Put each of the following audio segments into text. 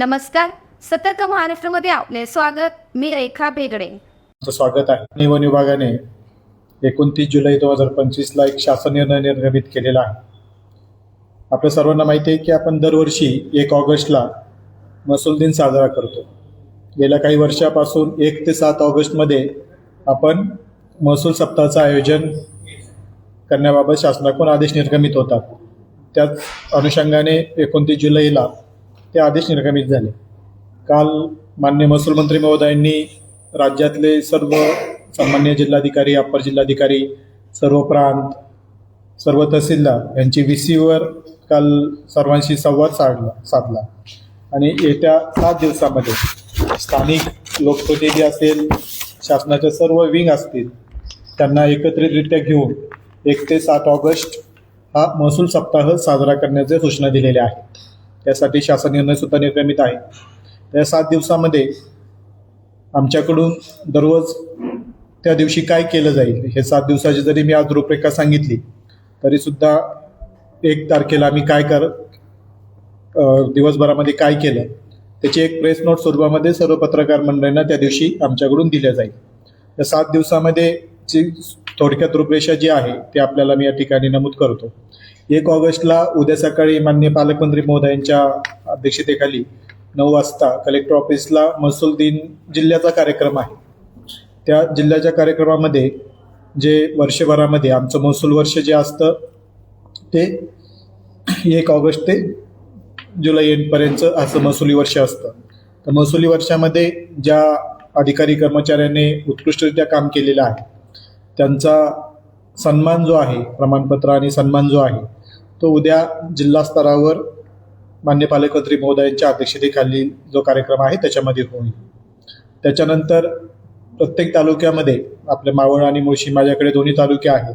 नमस्कार सतर्क महाराष्ट्रामध्ये आपले स्वागत. मी रेखा बेगडे स्वागत आहे. वन विभागाने एकोणतीस जुलै दोन हजार पंचवीसला एक शासन निर्णय निर्गमित केलेला आहे. आपल्या सर्वांना माहिती आहे की आपण दरवर्षी एक ऑगस्टला महसूल दिन साजरा करतो. गेल्या काही वर्षापासून एक ते सात ऑगस्टमध्ये आपण महसूल सप्ताहाचं आयोजन करण्याबाबत शासनाकडून आदेश निर्गमित होतात. त्याच अनुषंगाने एकोणतीस जुलैला ते आदेश निर्गमित झाले. काल मान्य महसूल मंत्री महोदयांनी राज्यातले सर्व सामान्य जिल्हाधिकारी अप्पर जिल्हाधिकारी सर्व प्रांत सर्व तहसीलदार यांची व्ही सीवर काल सर्वांशी संवाद साधला साधला. आणि येत्या सात दिवसामध्ये स्थानिक लोकप्रतिनिधी असेल शासनाच्या सर्व विंग असतील त्यांना एकत्रितरित्या घेऊन एक ते सात ऑगस्ट हा महसूल सप्ताह साजरा करण्याच्या सूचना दिलेल्या आहेत. त्यासाठी शासन निर्णयसुद्धा निर्गमित आहे. त्या सात दिवसामध्ये आमच्याकडून दररोज त्या दिवशी काय केलं जाईल हे सात दिवसाची जरी मी आज रूपरेखा सांगितली तरीसुद्धा एक तारखेला आम्ही काय कर दिवसभरामध्ये काय केलं त्याची एक प्रेस नोट स्वरूपामध्ये सर्व पत्रकार मंडळींना त्या दिवशी आमच्याकडून दिल्या जाईल. त्या सात दिवसामध्ये जी थोडक्यात रूपरेषा जी आहे ती आपल्याला मी या ठिकाणी नमूद करतो. एक ऑगस्टला उद्या सकाळी मान्य पालकमंत्री महोदयांच्या अध्यक्षतेखाली नऊ वाजता कलेक्टर ऑफिसला महसूल दिन जिल्ह्याचा कार्यक्रम आहे. त्या जिल्ह्याच्या कार्यक्रमामध्ये जे वर्षभरामध्ये आमचं महसूल वर्ष जे असतं ते एक ऑगस्ट ते जुलै एंडपर्यंत असं महसुली वर्ष असतं. तर महसुली वर्षामध्ये ज्या अधिकारी कर्मचाऱ्यांनी उत्कृष्टरित्या काम केलेलं आहे त्यांचा सन्मान जो आहे प्रमाणपत्र आणि सन्मान जो आहे तो उद्या जिल्हा स्तरावर मान्य पालकमंत्री महोदयांच्या अध्यक्षतेखाली जो कार्यक्रम आहे त्याच्यामध्ये होईल. त्याच्यानंतर प्रत्येक तालुक्यामध्ये आपले मावळ आणि मुळशी माझ्याकडे दोन्ही तालुके आहेत.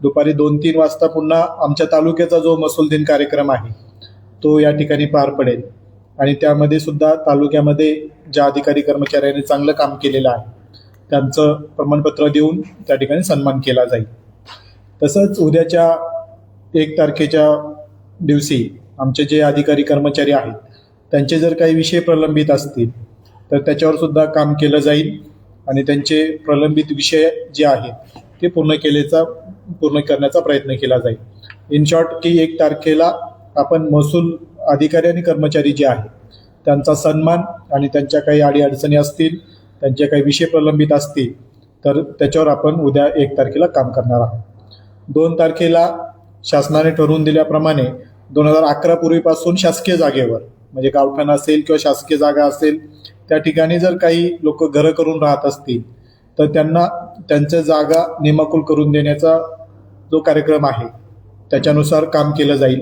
दुपारी दोन तीन वाजता पुन्हा आमच्या तालुक्याचा जो महसूल दिन कार्यक्रम आहे तो या ठिकाणी पार पडेल. आणि त्यामध्ये सुद्धा तालुक्यामध्ये ज्या अधिकारी कर्मचाऱ्यांनी चांगलं काम केलेलं आहे त्यांचं प्रमाणपत्र देऊन त्या ठिकाणी सन्मान केला जाईल. तसंच उद्याच्या एक तारखेच्या दिवशी आमचे जे अधिकारी कर्मचारी आहेत त्यांचे जर काही विषय प्रलंबित असतील तर त्याच्यावर सुद्धा काम केलं जाईल आणि त्यांचे प्रलंबित विषय जे आहेत ते पूर्ण केलेचा पूर्ण करण्याचा प्रयत्न केला जाईल. इन शॉर्ट की एक तारखेला आपण महसूल अधिकारी आणि कर्मचारी जे आहेत त्यांचा सन्मान आणि त्यांच्या काही अडीअडचणी असतील त्यांचे काही विषय प्रलंबित असतील तर त्याच्यावर आपण उद्या एक तारखेला काम करणार आहोत. दोन तारखेला शासनाने ठरवून दिल्याप्रमाणे दोन हजार अकरा पूर्वीपासून शासकीय जागेवर म्हणजे गावठाण असेल किंवा शासकीय जागा असेल त्या ठिकाणी जर काही लोक घरं करून राहत असतील तर त्यांना त्यांच्या जागा निमाकूल करून देण्याचा जो कार्यक्रम आहे त्याच्यानुसार काम केलं जाईल.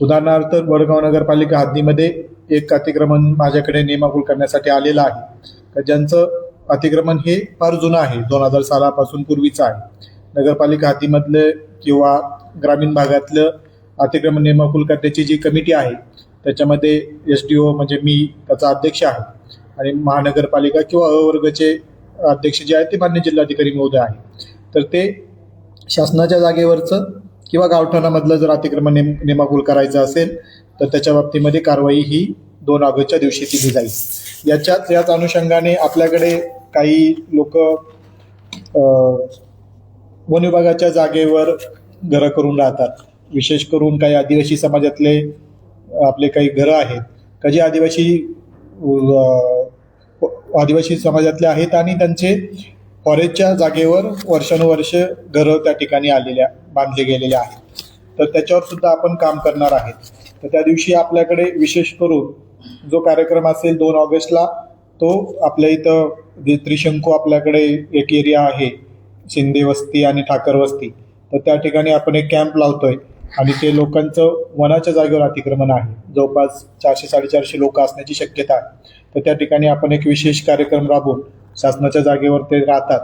उदाहरणार्थ वडगाव नगरपालिका हद्दीमध्ये एक अतिक्रमण माझ्याकडे नियमाकुल करण्यासाठी आलेलं आहे. ज्यांचं अतिक्रमण हे फार जुनं आहे दोन हजार सालापासून पूर्वीचं आहे. नगरपालिका हद्दीमधले किंवा ग्रामीण भागातलं अतिक्रमण नियमाकुल करण्याची जी कमिटी आहे त्याच्यामध्ये एस डी ओ म्हणजे मी त्याचा अध्यक्ष आहे आणि महानगरपालिका किंवा अवर्गचे अध्यक्ष जे आहेत ते मान्य जिल्हाधिकारी महोदय आहे तर ते शासनाच्या जागेवरचं किंवा गावठाणामधलं जर अतिक्रमण नेम नेमाकुल करायचं असेल तर त्याच्या बाबतीमध्ये कारवाई ही दोन ऑगस्टच्या दिवशी केली जाईल. याच्यात याच अनुषंगाने आपल्याकडे काही लोक वन विभागाच्या जागेवर घरं करून राहतात. विशेष करून काही आदिवासी समाजातले आपले काही घरं आहेत. का जे आदिवासी आदिवासी समाजातले आहेत आणि त्यांचे फॉरेस्टच्या जागेवर वर्षानुवर्ष घरं त्या ठिकाणी आलेल्या बांधले गेलेले आहेत. तर त्याच्यावर सुद्धा आपण काम करणार आहेत. तर त्या दिवशी आपल्याकडे विशेष करून जो कार्यक्रम असेल दोन ऑगस्टला तो आपल्या इथं जे त्रिशंकू आपल्याकडे एक एरिया आहे शिंदे वस्ती आणि ठाकर वस्ती तर त्या ठिकाणी आपण एक कॅम्प लावतोय आणि ते लोकांचं वनाच्या जागेवर अतिक्रमण आहे. जवळपास चारशे साडेचारशे लोक असण्याची शक्यता आहे. तर त्या ठिकाणी आपण एक विशेष कार्यक्रम राबवून शासनाच्या जागेवर ते राहतात.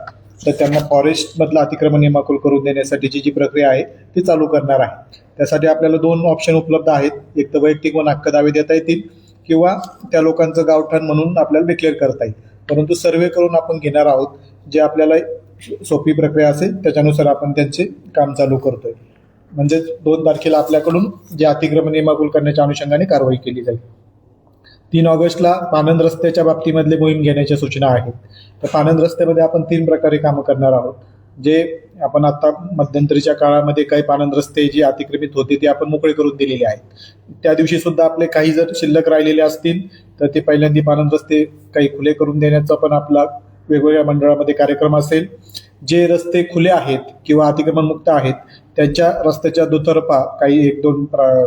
तर त्यांना फॉरेस्टमधलं अतिक्रमण निमाकूल करून देण्यासाठीची जी प्रक्रिया आहे ती चालू करणार आहे. त्यासाठी आपल्याला दोन ऑप्शन उपलब्ध आहेत. एक तर वैयक्तिक वन हक्क दावे देता येतील किंवा त्या लोकांचं गावठाण म्हणून आपल्याला डिक्लेअर करता येईल. परंतु सर्वे करून आपण घेणार आहोत जे आपल्याला सोपी प्रक्रिया असेल त्याच्यानुसार आपण त्यांचे काम चालू करतोय. म्हणजेच दोन तारखेला आपल्याकडून जे अतिक्रमण नियमाकुल करण्याच्या अनुषंगाने कारवाई केली जाईल. तीन ऑगस्टला पानंद रस्त्याच्या बाबतीमधले मोहीम घेण्याच्या सूचना आहेत. तर पानंद रस्त्यामध्ये आपण तीन प्रकारे कामं करणार आहोत. जे आपण आता मध्यंतरीच्या काळामध्ये काही पानंद रस्ते जे अतिक्रमित होते ते आपण मोकळे करून दिलेले आहेत. त्या दिवशी सुद्धा आपले काही जर शिल्लक राहिलेले असतील तर ते पहिल्यांदा पानंद रस्ते काही खुले करून देण्याचा पण आपला वेगवेगळ्या मंडळामध्ये कार्यक्रम असेल जे रस्ते खुले आहेत किंवा अतिक्रमणमुक्त आहेत त्यांच्या रस्त्याच्या दुतर्फा काही एक दोन प्रा-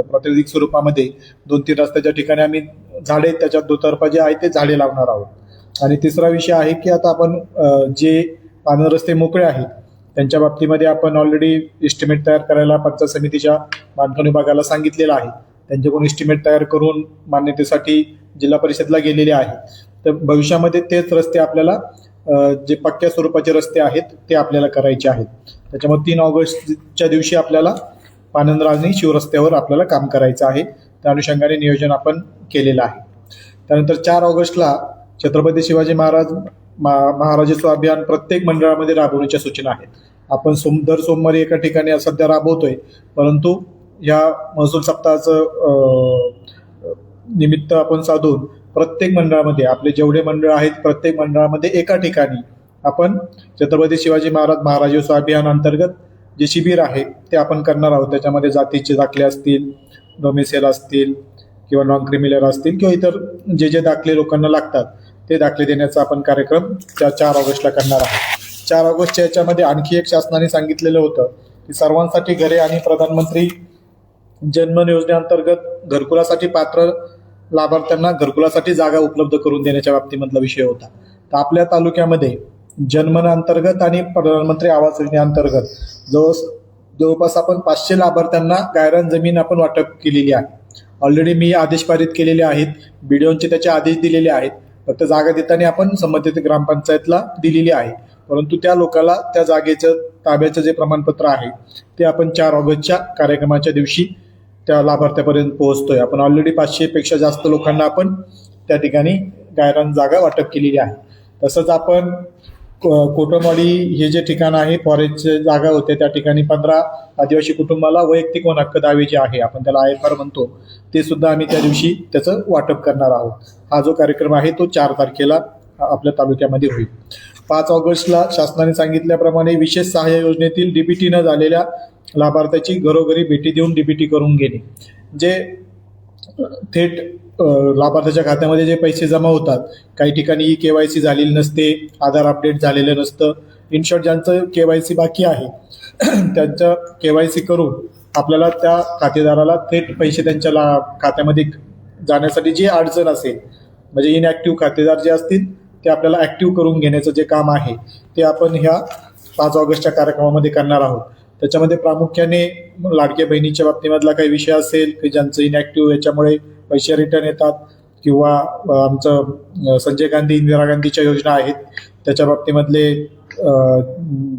प्रातिनिधिक स्वरूपामध्ये दोन तीन रस्त्याच्या ठिकाणी आम्ही झाडे त्याच्या दुतर्फा जे आहे ते झाडे लावणार आहोत. आणि तिसरा विषय आहे की आता आपण जे पानं रस्ते मोकळे आहेत त्यांच्या बाबतीमध्ये आपण ऑलरेडी इस्टिमेट तयार करायला पंचायत समितीच्या बांधकाम विभागाला सांगितलेलं आहे. त्यांच्याकडून इस्टिमेट तयार करून मान्यतेसाठी जिल्हा परिषदला गेलेले आहे. तर भविष्यामध्ये तेच रस्ते आपल्याला जे पक्क्या स्वरूपाचे रस्ते आहेत ते आपल्याला करायचे आहेत. त्याच्यामुळे तीन ऑगस्टच्या दिवशी आपल्याला पानंदराजनी शिवरस्त्यावर आपल्याला काम करायचं आहे. त्या अनुषंगाने नियोजन आपण केलेलं आहे. त्यानंतर चार ऑगस्टला छत्रपती शिवाजी महाराज मा- अभियान प्रत्येक मंडळामध्ये राबवण्याच्या सूचना आहेत. आपण सोम दर सोमवारी एका ठिकाणी सध्या राबवतोय परंतु या महसूल सप्ताहाचं निमित्त आपण साधून प्रत्येक मंडळामध्ये आपले जेवढे मंडळ आहेत प्रत्येक मंडळामध्ये एका ठिकाणी आपण छत्रपती शिवाजी महाराज महाराजोत्सव अभियान अंतर्गत जे शिबिर आहे ते आपण करणार आहोत. त्याच्यामध्ये जातीचे दाखले असतील डोमेसेल असतील किंवा नॉन क्रिमिनल असतील किंवा इतर जे जे दाखले लोकांना लागतात ते दाखले देण्याचा आपण कार्यक्रम त्या चार ऑगस्टला करणार आहोत. चार ऑगस्टच्या याच्यामध्ये आणखी एक शासनाने सांगितलेलं होतं की सर्वांसाठी घरे आणि प्रधानमंत्री जन्म योजनेअंतर्गत घरकुलासाठी पात्र लाभार्थ्यांना घरकुलासाठी जागा उपलब्ध करून देण्याच्या बाबतीमधला विषय होता. तर आपल्या तालुक्यामध्ये जनमन अंतर्गत आणि प्रधानमंत्री आवास योजनेअंतर्गत जवळ जवळपास आपण पाचशे लाभार्थ्यांना गायरान जमीन आपण वाटप केलेली आहे. ऑलरेडी मी आदेश पारित केलेले आहेत. बीडीओचे त्याचे आदेश दिलेले आहेत. फक्त जागा देताना आपण संबंधित ग्रामपंचायतला दिलेली आहे. परंतु त्या लोकाला त्या जागेचं ताब्याचं जे प्रमाणपत्र आहे ते आपण चार ऑगस्टच्या कार्यक्रमाच्या दिवशी त्या लाभार्थ्यापर्यंत पोहोचतोय. आपण ऑलरेडी पाचशेपेक्षा जास्त लोकांना आपण त्या ठिकाणी गायरान जागा वाटप केलेली आहे. तसंच आपण कोटमवाडी हे जे ठिकाण आहे फॉरेस्टचे जागा होते त्या ठिकाणी पंधरा आदिवासी कुटुंबाला वैयक्तिक वन हक्क दावे जे आहे. आपण त्याला आय एफ आर म्हणतो. ते सुद्धा आम्ही त्या दिवशी त्याचं वाटप करणार आहोत. हा जो कार्यक्रम आहे तो चार तारखेला आपल्या तालुक्यामध्ये होईल. पाच ऑगस्टला शासनाने सांगितल्याप्रमाणे विशेष सहाय्य योजनेतील डीबीटीनं झालेल्या लाभार्थ्याची घरोघरी भेटी देऊन डीबीटी करून घेणे. जे थेट लाभार्थ्याच्या खात्यामध्ये जे पैसे जमा होतात काही ठिकाणी ई के वाय सी झालेली नसते आधार अपडेट झालेलं नसतं इन शॉर्ट ज्यांचं के वाय सी बाकी आहे त्यांचं के वाय सी करून आपल्याला त्या खातेदाराला थेट पैसे त्यांच्या ला खात्यामध्ये जाण्यासाठी जी अडचण असेल म्हणजे इनॲक्टिव्ह खातेदार जे असतील ते आपल्याला ॲक्टिव्ह करून घेण्याचं जे काम आहे ते आपण ह्या पाच ऑगस्टच्या कार्यक्रमामध्ये करणार आहोत. त्याच्यामध्ये प्रामुख्याने लाडक्या बहिणीच्या बाबतीमधला काही विषय असेल की ज्यांचं इनॅक्टिव्ह याच्यामुळे पैसे रिटर्न येतात किंवा आमचं संजय गांधी इंदिरा गांधीच्या योजना आहेत त्याच्या बाबतीमधले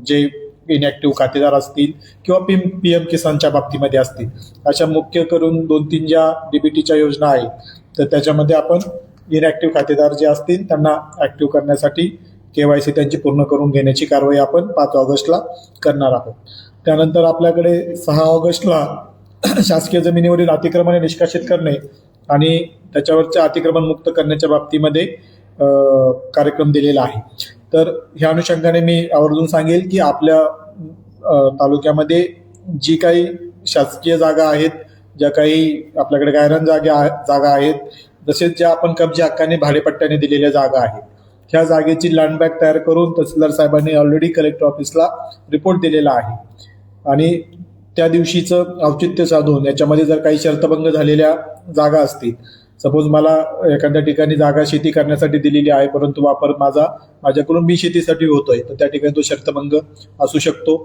जे इनॅक्टिव्ह खातेदार असतील किंवा पी पी एम किसानच्या बाबतीमध्ये असतील. अशा मुख्य करून दोन तीन ज्या डीबीटीच्या योजना आहेत तर त्याच्यामध्ये आपण इनॅक्टिव्ह खातेदार जे असतील त्यांना ॲक्टिव्ह करण्यासाठी के वाय सी त्यांची पूर्ण करून घेण्याची कारवाई आपण पाच ऑगस्टला करणार आहोत. त्यानंतर आपल्याकडे सहा ऑगस्टला शासकीय जमिनीवरील अतिक्रमणे निष्कासित करणे आणि त्याच्यावरच्या अतिक्रमण मुक्त करण्याच्या बाबतीमध्ये कार्यक्रम दिलेला आहे. तर ह्या अनुषंगाने मी आवर्जून सांगेल की आपल्या तालुक्यामध्ये जी काही शासकीय जागा आहेत ज्या काही आपल्याकडे गायरान जागा जागा आहेत तसेच ज्या आपण कब्जे हक्काने भाडेपट्ट्याने दिलेल्या जागा आहेत ह्या जागेची लँड बॅग तयार करून तहसीलदार साहेबांनी ऑलरेडी कलेक्टर ऑफिसला रिपोर्ट दिलेला आहे. आणि त्या दिवशीचं औचित्य साधून याच्यामध्ये जर काही शर्तभंग झालेल्या जागा असतील सपोज मला एखाद्या ठिकाणी जागा शेती करण्यासाठी दिलेली आहे परंतु वापर माझा माझ्याकडून मी शेतीसाठी होतोय तर त्या ठिकाणी तो शर्तभंग असू शकतो.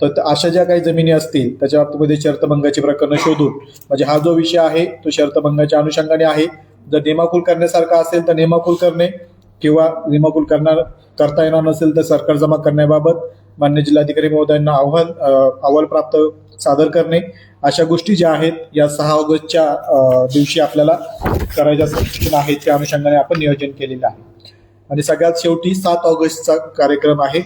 तर अशा ज्या काही जमिनी असतील त्याच्या बाबतीमध्ये शर्तभंगाची प्रकरणं शोधून म्हणजे हा जो विषय आहे तो शर्तभंगाच्या अनुषंगाने आहे. जर नेमाकूल करण्यासारखा असेल तर नेमाकुल करणे किंवा नेमाकूल करणार करता येणार नसेल तर सरकार जमा करण्याबाबत मान्य जिल्हाधिकारी महोदयांना आव्हान अहवाल प्राप्त सादर करणे. अशा गोष्टी ज्या आहेत या सहा ऑगस्टच्या दिवशी आपल्याला करायच्या सूचना आहेत त्या अनुषंगाने आपण नियोजन केलेलं आहे. आणि सगळ्यात शेवटी सात ऑगस्टचा कार्यक्रम आहे.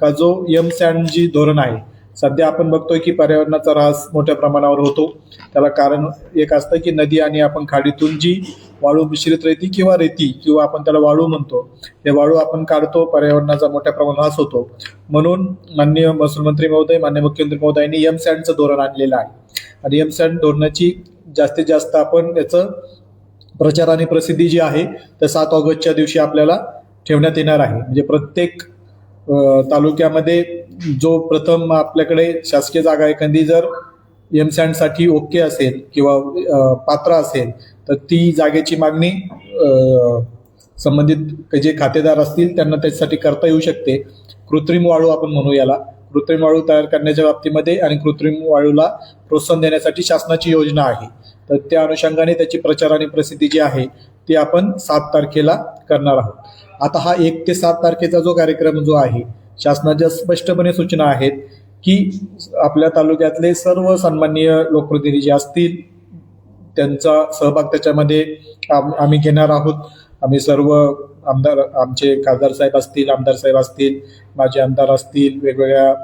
का जो एम सँड जी धोरण आहे. सध्या आपण बघतोय की पर्यावरणाचा ऱ्हास मोठ्या प्रमाणावर होतो. त्याला कारण एक असतं की नदी आणि आपण खाडीतून जी वाळू मिश्रित रेती किंवा रेती किंवा आपण त्याला वाळू म्हणतो हे वाळू आपण काढतो पर्यावरणाचा मोठ्या प्रमाणात ऱ्हास होतो. म्हणून माननीय महसूल मंत्री महोदय मान्य मुख्यमंत्री महोदयांनी एम सँडचं धोरण आणलेलं आहे. आणि एम सँड धोरणाची जास्तीत जास्त आपण याचं प्रचार आणि प्रसिद्धी जी आहे तर सात ऑगस्टच्या दिवशी आपल्याला ठेवण्यात येणार आहे. म्हणजे प्रत्येक तालुक्यामध्ये जो प्रथम आपल्याकडे शासकीय जागा एखादी जर एमसाठी ओके असेल किंवा पात्र असेल तर ती जागेची मागणी संबंधित जे खातेदार असतील त्यांना त्याच्यासाठी करता येऊ शकते. कृत्रिम वाळू आपण म्हणू याला. कृत्रिम वाळू तयार करण्याच्या बाबतीमध्ये आणि कृत्रिम वाळूला प्रोत्साहन देण्यासाठी शासनाची योजना आहे. तर त्या अनुषंगाने त्याची प्रचार आणि प्रसिद्धी जी आहे ती आपण सात तारखेला करणार आहोत. आता हा एक ते सात तारखेचा जो कार्यक्रम जो आहे शासनाच्या स्पष्टपणे सूचना आहेत की आपल्या तालुक्यातले सर्व सन्माननीय लोकप्रतिनिधी जे असतील त्यांचा सहभाग त्याच्यामध्ये आम- आम्ही घेणार आहोत. आम्ही सर्व आमदार आमचे खासदार साहेब असतील आमदार साहेब असतील माझे आमदार असतील वेगवेगळ्या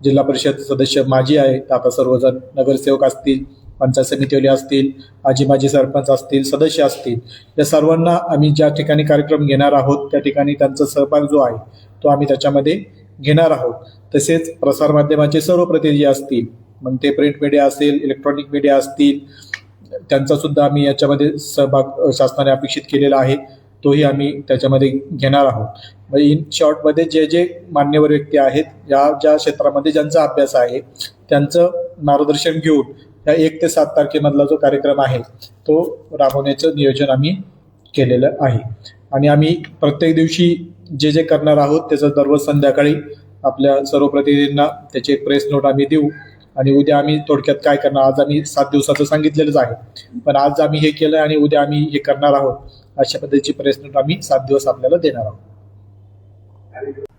जिल्हा परिषद सदस्य माझी आहेत. आता सर्वजण नगरसेवक असतील पंचायत समितीवाले असतील आजी माजी सरपंच असतील सदस्य असतील. या सर्वांना आम्ही ज्या ठिकाणी कार्यक्रम घेणार आहोत त्या ठिकाणी त्यांचा सहभाग जो आहे तो आम्ही त्याच्यामध्ये घेणार आहोत. तसेच प्रसारमाध्यमाचे सर्व प्रतिनिधी असतील मग ते प्रिंट मीडिया असेल इलेक्ट्रॉनिक मीडिया असतील त्यांचा सुद्धा आम्ही याच्यामध्ये सहभाग शासनाने अपेक्षित केलेला आहे तोही आम्ही त्याच्यामध्ये घेणार आहोत. म्हणजे इन शॉर्टमध्ये जे जे मान्यवर व्यक्ती आहेत या ज्या क्षेत्रामध्ये ज्यांचा अभ्यास आहे त्यांचं मार्गदर्शन घेऊन या एक ते सात तारखेमधला जो कार्यक्रम आहे तो राबवण्याचं नियोजन आम्ही केलेलं आहे. आणि आम्ही प्रत्येक दिवशी जे जे करणार आहोत त्याचं दररोज संध्याकाळी आपल्या सर्व प्रतिनिधींना त्याची एक प्रेस नोट आम्ही देऊ. आणि उद्या आम्ही थोडक्यात काय करणार आज आम्ही सात दिवसाचं सांगितलेलंच आहे. पण आज आम्ही हे केलं आणि उद्या आम्ही हे करणार आहोत. अशा पद्धतीची प्रेस नोट आम्ही सात दिवस आपल्याला देणार आहोत.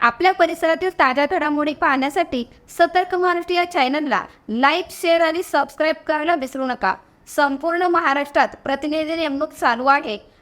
आपल्या परिसरातील ताज्या घडामोडी पाहण्यासाठी सतर्क महाराष्ट्र या चॅनलला लाईक शेअर आणि सबस्क्राईब करायला विसरू नका. संपूर्ण महाराष्ट्रात प्रतिनिधी नेमणूक चालू आहे.